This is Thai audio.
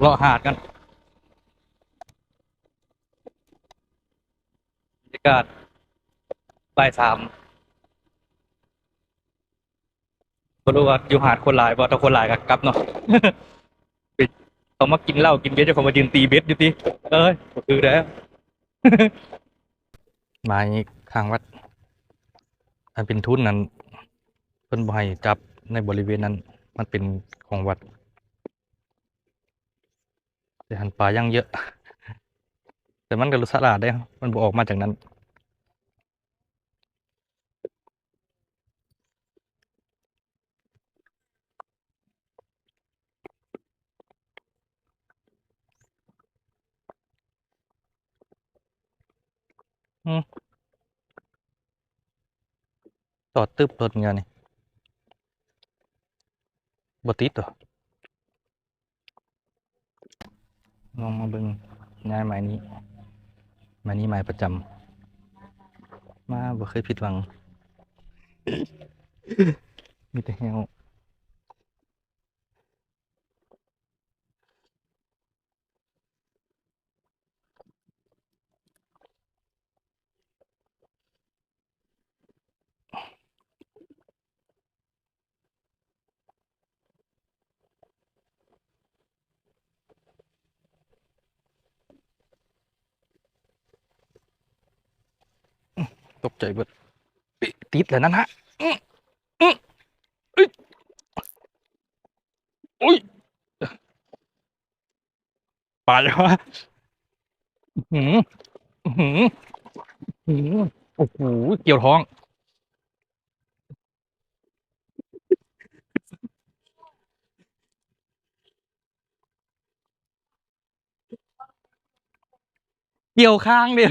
เลาะหาดกันบรรยากาศบ่ายสามก็รู้ว่าอยู่หาดคนหลายบ่ถ้าคนหลายก็กลับเนาะไปเขามากินเหล้ากินเบียร์จะเขามายืนตีเบ็ดอยู่ติเอ้ยก็คือแล้ว มาอีกข้างวัด อันเป็นทุนนั้นเพิ่นบ่ให้จับในบริเวณนั้น มันเป็นของวัด แต่หันปลายังเยอะ แต่มันก็รู้สะอาดได้ครับมันบออกมาจากนั้น ต่อตึบรถเงี้ยนี่บติดเหรอ ลองมาเบิ่งงานหมายนี้หมายนี้หมายประจำมาบ่เคยผิดหวัง มีแต่แฮว ตกใจเบิดติดแล้วนั่นฮะอุ้ยปลาเลยวะอื้อหือหือหือโอ้โหเกี่ยวท้อง เกี่ยวข้างเดีย